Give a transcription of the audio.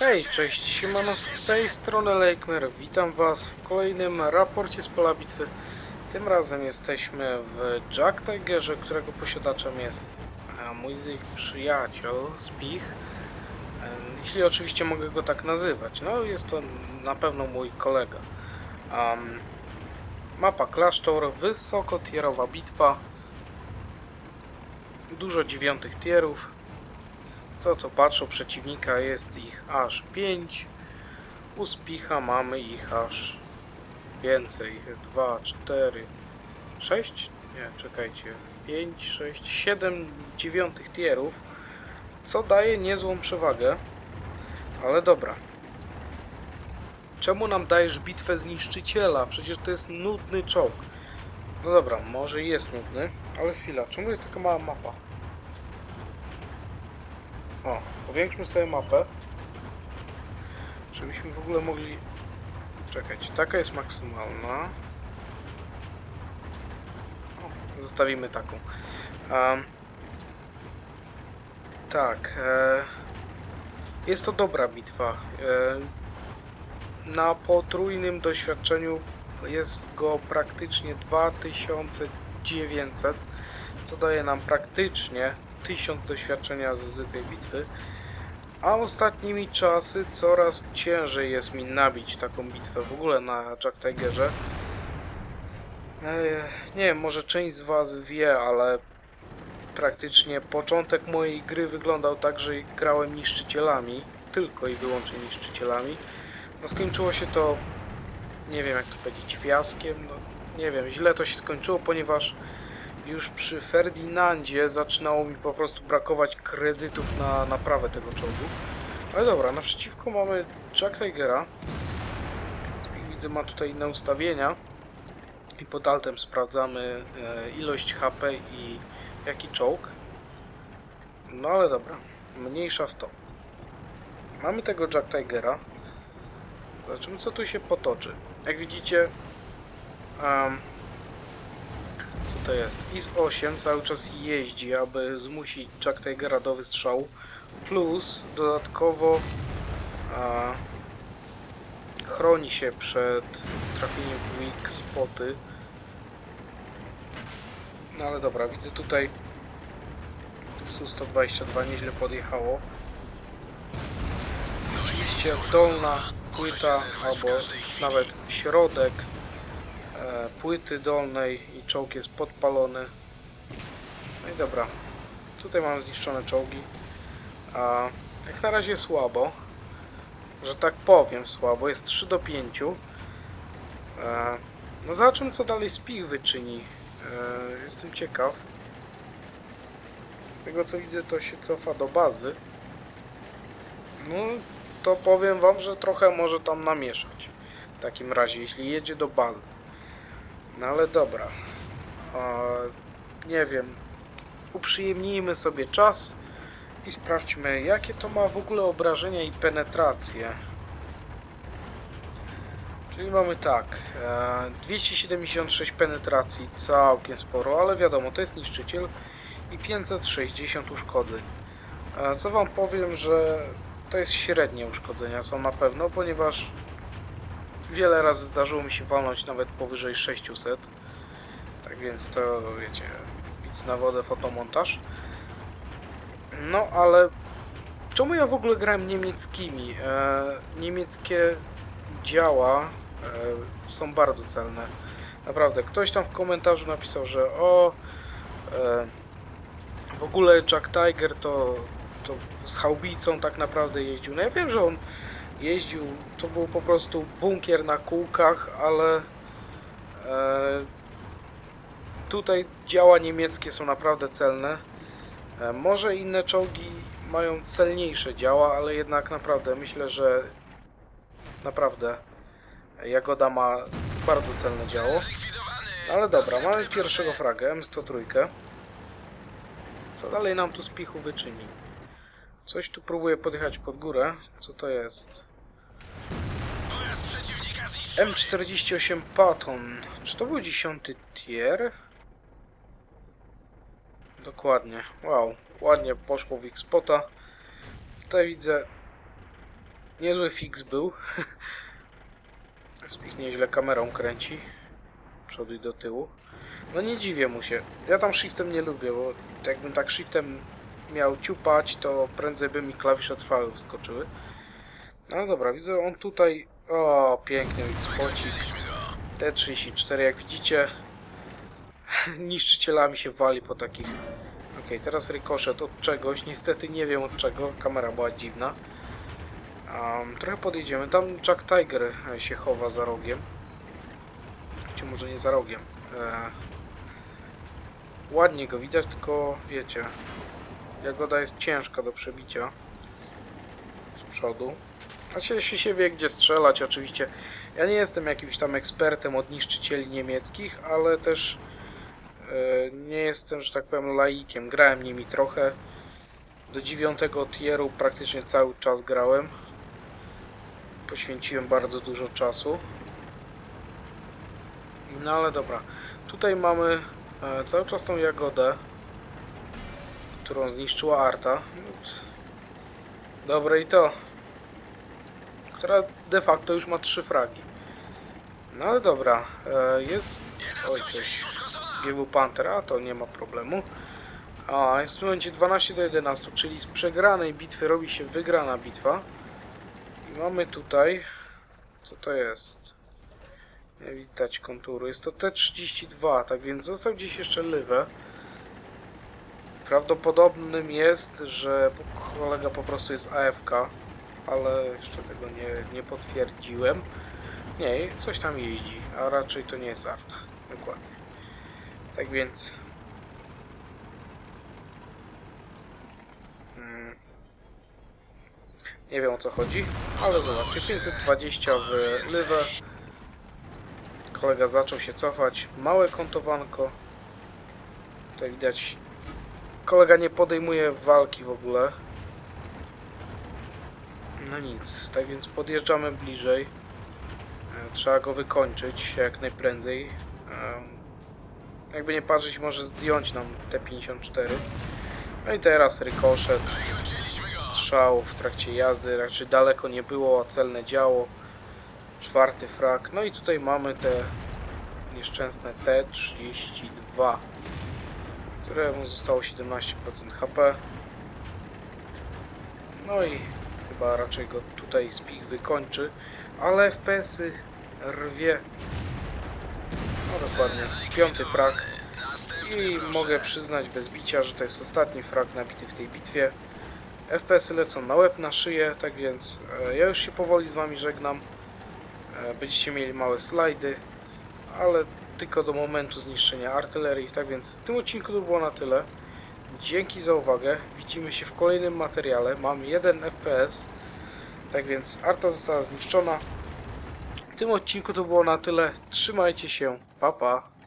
Hej, cześć, siemano z tej strony Lakemer. Witam was w kolejnym raporcie z pola bitwy. Tym razem jesteśmy w Jack Tigerze, którego posiadaczem jest e, mój przyjaciel Spich. E, Jeśli oczywiście mogę go tak nazywać. No, jest to na pewno mój kolega. Um, mapa klasztor, wysokotierowa bitwa. Dużo dziewiątych tierów. To co patrzą przeciwnika jest ich aż 5. U Spicha mamy ich aż więcej. 2, 4, 6? Nie, czekajcie. 5, 6, 7 dziewiątych tierów. Co daje niezłą przewagę. Ale dobra. Czemu nam dajesz bitwę zniszczyciela? Przecież to jest nudny czołg. No dobra, może jest nudny, ale chwila. Czemu jest taka mała mapa? O, powiększmy sobie mapę. Żebyśmy w ogóle mogli... Czekajcie, taka jest maksymalna. O, zostawimy taką. Em, tak. E, jest to dobra bitwa. E, na potrójnym doświadczeniu jest go praktycznie 2900, co daje nam praktycznie 1000 doświadczenia ze zwykłej bitwy. A ostatnimi czasy coraz ciężej jest mi nabić taką bitwę w ogóle na Jack Tigerze. Ej, Nie wiem, może część z Was wie, ale praktycznie początek mojej gry wyglądał tak, że grałem niszczycielami, tylko i wyłącznie niszczycielami. No skończyło się to, nie wiem jak to powiedzieć, fiaskiem, no nie wiem, źle to się skończyło, ponieważ już przy Ferdinandzie zaczynało mi po prostu brakować kredytów na naprawę tego czołgu. Ale dobra, naprzeciwko mamy Jack Tigera. Jak widzę ma tutaj inne ustawienia. I pod altem sprawdzamy e, ilość HP i jaki czołg. No ale dobra, mniejsza w to. Mamy tego Jack Tigera. Zobaczymy co tu się potoczy. Jak widzicie, em, co to jest? IS-8 cały czas jeździ, aby zmusić Jack Tigera do wystrzału. Plus dodatkowo a, chroni się przed trafieniem w weak spoty. No ale dobra, widzę tutaj Su-122 nieźle podjechało. Oczywiście dolna płyta albo nawet środek płyty dolnej i czołg jest podpalony. No i dobra. Tutaj mam zniszczone czołgi. A jak na razie słabo. Że tak powiem słabo. Jest 3 do 5. E, no zobaczymy co dalej Spich wyczyni. E, jestem ciekaw. Z tego co widzę to się cofa do bazy. No to powiem wam, że trochę może tam namieszać. W takim razie, jeśli jedzie do bazy. No ale dobra. Nie wiem. Uprzyjemnijmy sobie czas i sprawdźmy, jakie to ma w ogóle obrażenia i penetrację. Czyli mamy tak. E, 276 penetracji, całkiem sporo, ale wiadomo, to jest niszczyciel. I 560 uszkodzeń. E, co wam powiem, że to jest średnie uszkodzenia są na pewno, ponieważ wiele razy zdarzyło mi się walnąć nawet powyżej 600. Tak więc to, wiecie, nic na wodę, fotomontaż. No, ale czemu ja w ogóle grałem niemieckimi? E, niemieckie działa e, są bardzo celne. Naprawdę, ktoś tam w komentarzu napisał, że o, e, w ogóle Jack Tiger to, to z haubicą tak naprawdę jeździł. No ja wiem, że on jeździł, to był po prostu bunkier na kółkach, ale e, tutaj działa niemieckie są naprawdę celne. E, może inne czołgi mają celniejsze działa, ale jednak naprawdę myślę, że naprawdę Jagoda ma bardzo celne działo. Ale dobra, mamy pierwszego fragę, M103. Co dalej nam tu z pichu wyczyni? Coś tu próbuje podjechać pod górę. Co to jest? M48 Patton. Czy to był 10 tier? Dokładnie. Wow, ładnie poszło w X-Spota. Tutaj widzę Niezły fix był. Spich nieźle kamerą kręci. Przodu i do tyłu. No nie dziwię mu się. Ja tam shiftem nie lubię, bo jakbym tak shiftem miał ciupać, to prędzej by mi klawisze trwałe wyskoczyły. No dobra, widzę on tutaj... O, piękny spocik. T34, jak widzicie, niszczycielami się wali po takich. Ok, teraz rykoszet od czegoś, niestety nie wiem od czego, kamera była dziwna. Um, trochę podjedziemy, tam Jack Tiger e, się chowa za rogiem. Czy może nie za rogiem. E, ładnie go widać, tylko wiecie, jagoda jest ciężka do przebicia z przodu. Znaczy, jeśli się wie gdzie strzelać, oczywiście. Ja nie jestem jakimś tam ekspertem od niszczycieli niemieckich, ale też e, nie jestem, że tak powiem, laikiem. Grałem nimi trochę. Do dziewiątego tieru praktycznie cały czas grałem. Poświęciłem bardzo dużo czasu. No ale dobra. Tutaj mamy e, cały czas tą jagodę, którą zniszczyła Arta. Dobre i to. Która de facto już ma trzy fragi. No ale dobra. E, jest... Oj, coś. GW Panther, a to nie ma problemu. A, jest w momencie 12 do 11, czyli z przegranej bitwy robi się wygrana bitwa. I mamy tutaj... Co to jest? Nie widać konturu. Jest to T32, tak więc został gdzieś jeszcze lywę. Prawdopodobnym jest, że kolega po prostu jest AFK, ale jeszcze tego nie, nie potwierdziłem. Nie, coś tam jeździ, a raczej to nie jest Arta. Dokładnie. Tak więc... Mm, Nie wiem o co chodzi, ale zobaczcie, 520 w lywę. Kolega zaczął się cofać. Małe kątowanko. Tutaj widać. Kolega nie podejmuje walki w ogóle. No nic. Tak więc podjeżdżamy bliżej. E, Trzeba go wykończyć jak najprędzej. Em, Jakby nie patrzeć, może zdjąć nam T54. No i teraz rykoszet. Strzał w trakcie jazdy. Raczej daleko nie było, a celne działo. Czwarty frak. No i tutaj mamy te nieszczęsne T32, któremu zostało 17% HP. No i chyba raczej go tutaj Spich wykończy, ale FPS-y rwie. No dokładnie, piąty frak. I mogę przyznać bez bicia, że to jest ostatni frak nabity w tej bitwie. FPS-y lecą na łeb, na szyję, tak więc e, ja już się powoli z Wami żegnam. E, Będziecie mieli małe slajdy, ale tylko do momentu zniszczenia artylerii. Tak więc w tym odcinku to było na tyle. Dzięki za uwagę. Widzimy się w kolejnym materiale. Mam 1 FPS. Tak więc arta została zniszczona. W tym odcinku to było na tyle. Trzymajcie się. Pa pa.